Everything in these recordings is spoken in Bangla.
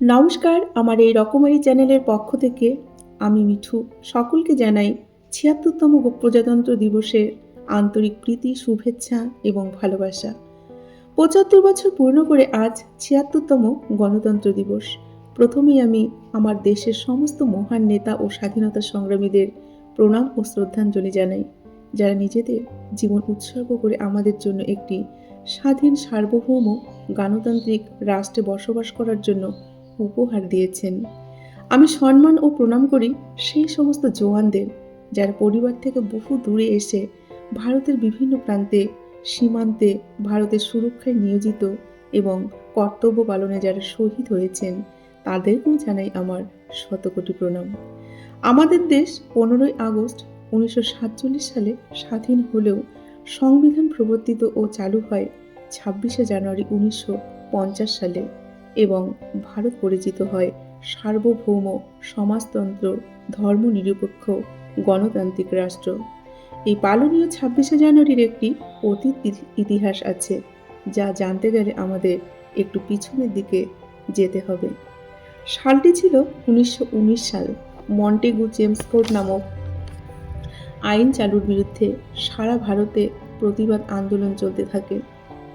নমস্কার, আমার এই রকমারি চ্যানেলের পক্ষ থেকে আমি মিঠু। সকলকে জানাই ছিয়াত্তরতম প্রজাতন্ত্র দিবসের আন্তরিক প্রীতি, শুভেচ্ছা এবং ভালোবাসা। পঁচাত্তর বছর পূর্ণ করে আজ ছিয়াত্তরতম গণতন্ত্র দিবস। প্রথমেই আমি আমার দেশের সমস্ত মহান নেতা ও স্বাধীনতা সংগ্রামীদের প্রণাম ও শ্রদ্ধাঞ্জলি জানাই, যারা নিজেদের জীবন উৎসর্গ করে আমাদের জন্য একটি স্বাধীন সার্বভৌম গণতান্ত্রিক রাষ্ট্রে বসবাস করার জন্য উপহার দিয়েছেন। আমি সম্মান ও প্রণাম করি সেই সমস্ত জওয়ানদের, যারা পরিবার থেকে বহু দূরে এসে ভারতের বিভিন্ন প্রান্তে, সীমান্তে ভারতের সুরক্ষায় নিয়োজিত এবং কর্তব্য পালনে যারা শহীদ হয়েছেন, তাদেরকেও জানাই আমার শতকোটি প্রণাম। আমাদের দেশ পনেরোই আগস্ট উনিশশো সাতচল্লিশ সালে স্বাধীন হলেও সংবিধান প্রবর্তিত ও চালু হয় ছাব্বিশে জানুয়ারি উনিশশো পঞ্চাশ সালে। এবং ভারত পরিচিত হয় সার্বভৌম সমাজতন্ত্র, ধর্মনিরপেক্ষ গণতান্ত্রিক রাষ্ট্র। এই পালনীয় ছাব্বিশে জানুয়ারির একটি অতীত ইতি- ইতিহাস আছে, যা জানতে গেলে আমাদের একটু পিছনের দিকে যেতে হবে। সালটি ছিল উনিশশো উনিশ সাল, মন্টেগু জেমস জেমসফোর্ড নামক আইন চালুর বিরুদ্ধে সারা ভারতে প্রতিবাদ আন্দোলন চলতে থাকে।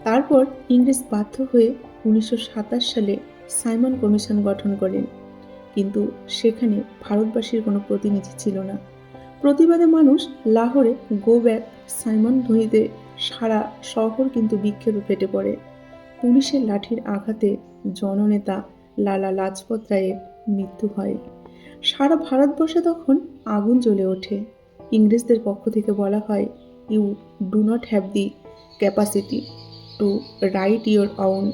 তারপর ইংরেজ বাধ্য হয়ে উনিশশো সাতাশ সালে সাইমন কমিশন গঠন করেন। কিন্তু সেখানে ভারতবাসীর কোনো প্রতিনিধি ছিল না। প্রতিবাদে মানুষ লাহোরে গো ব্যাক সাইমন ধ্বনিতে সারা শহর কিন্তু বিক্ষোভে ফেটে পড়ে। পুলিশের লাঠির আঘাতে জননেতা লালা লাজপত রায়ের মৃত্যু হয়। সারা ভারতবর্ষে তখন আগুন জ্বলে ওঠে। ইংরেজদের পক্ষ থেকে বলা হয় you do not have the capacity to write your own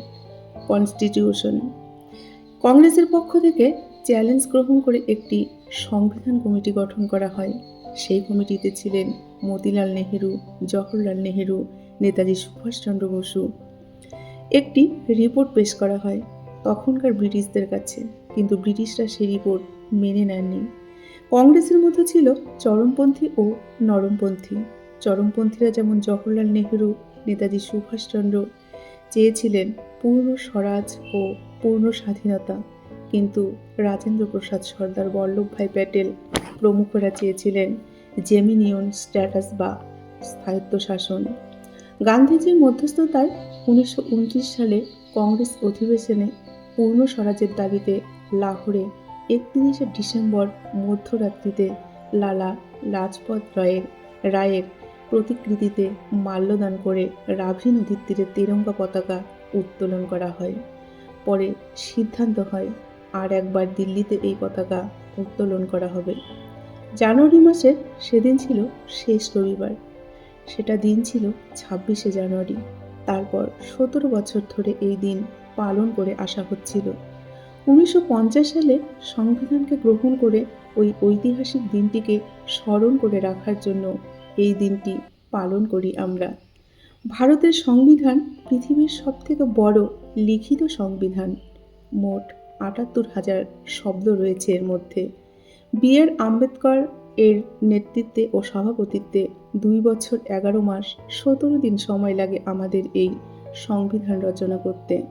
constitution কংগ্রেসের পক্ষ থেকে চ্যালেঞ্জ গ্রহণ করে একটি সংবিধান কমিটি গঠন করা হয়। সেই কমিটিতে ছিলেন মতিলাল নেহেরু, জওহরলাল নেহেরু, নেতাজি সুভাষচন্দ্র বসু। একটি রিপোর্ট পেশ করা হয় তখনকার ব্রিটিশদের কাছে, কিন্তু ব্রিটিশরা সেই রিপোর্ট মেনে নেননি। কংগ্রেসের মধ্যে ছিল চরমপন্থী ও নরমপন্থী। চরমপন্থীরা যেমন জওহরলাল নেহরু, নেতাজি সুভাষচন্দ্র চেয়েছিলেন পূর্ণ স্বরাজ ও পূর্ণ স্বাধীনতা, কিন্তু রাজেন্দ্র প্রসাদ সর্দার বল্লভভাই প্যাটেল প্রমুখরা চেয়েছিলেন জেমিনিয়ন স্ট্যাটাস বা স্থায়িত্ব শাসন। গান্ধীজির মধ্যস্থতায় উনিশশো উনত্রিশ সালে কংগ্রেস অধিবেশনে পূর্ণ স্বরাজের দাবিতে লাহোরে একত্রিশে ডিসেম্বর মধ্যরাত্রিতে লালা লাজপত রায়ের রায়ের প্রতিকৃতিতে মাল্যদান করে রাভি নদীর তীরে তিরঙ্গা পতাকা উত্তোলন করা হয়। পরে সিদ্ধান্ত হয় আর একবার দিল্লিতে এই পতাকা উত্তোলন করা হবে। জানুয়ারি মাসের সেদিন ছিল শেষ রবিবার। সেটা দিন ছিল ছাব্বিশে জানুয়ারি। তারপর সতেরো বছর ধরে এই দিন পালন করে আসা হচ্ছিল। উনিশশো পঞ্চাশ সালে সংবিধানকে গ্রহণ করে ওই ঐতিহাসিক দিনটিকে স্মরণ করে রাখার জন্য এই দিনটি পালন করি আমরা। ভারতের সংবিধান পৃথিবীর সবথেকে বড় লিখিত সংবিধান। মোট আটাত্তর হাজার শব্দ রয়েছে এর মধ্যে। বি আর আম্বেদকর এর নেতৃত্বে ও সভাপতিত্বে দুই বছর এগারো মাস সতেরো দিন সময় লাগে আমাদের এই সংবিধান রচনা করতে।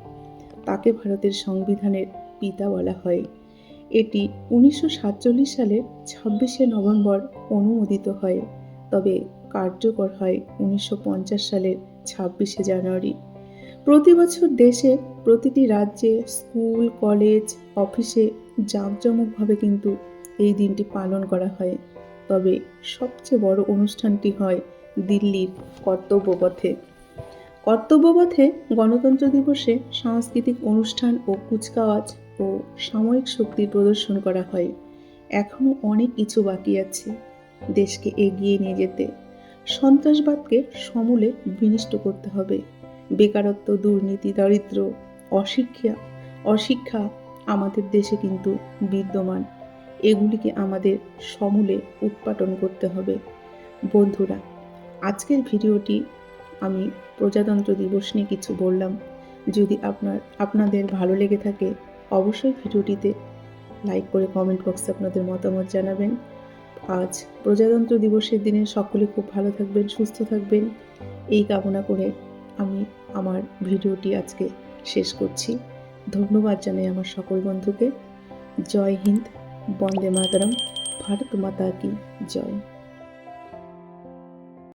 তাকে ভারতের সংবিধানের পিতা বলা হয়। এটি উনিশশো সাতচল্লিশ সালের ছাব্বিশে নভেম্বর অনুমোদিত হয়। তবে কার্যকর হয় উনিশশো পঞ্চাশ সালের ছাব্বিশে জানুয়ারি। প্রতি বছর দেশের প্রতিটি রাজ্যে স্কুল, কলেজ, অফিসে জাঁকজমকভাবে কিন্তু এই দিনটি পালন করা হয়। তবে সবচেয়ে বড় অনুষ্ঠানটি হয় দিল্লির কর্তব্যপথে। কর্তব্যপথে গণতন্ত্র দিবসে সাংস্কৃতিক অনুষ্ঠান ও কুচকাওয়াজ ও সাময়িক শক্তির প্রদর্শন করা হয়। এখনও অনেক কিছু বাকি আছে। দেশকে এগিয়ে নিয়ে যেতে। সন্ত্রাসবাদকে সমূলে বিনষ্ট করতে হবে। বেকারত্ব, দুর্নীতি, দারিদ্র, অশিক্ষা অশিক্ষা আমাদের দেশে কিন্তু বিদ্যমান। এগুলিকে আমাদের সমূলে উৎপাটন করতে হবে। বন্ধুরা, আজকের ভিডিওটি আমি প্রজাতন্ত্র দিবস নিয়ে কিছু বললাম। যদি আপনার, আপনাদের ভালো লেগে থাকে, অবশ্যই ভিডিওটিতে লাইক করে কমেন্ট বক্সে আপনাদের মতামত জানাবেন। আজ প্রজাতন্ত্র দিবসের দিনে সকলে খুব ভালো থাকবেন, সুস্থ থাকবেন। এই কামনা করে আমি আমার ভিডিওটি আজকে শেষ করছি। ধন্যবাদ জানাই আমার সকল বন্ধুকে। জয় হিন্দ, বন্দে মাতরম, ভারত মাতা কি জয়।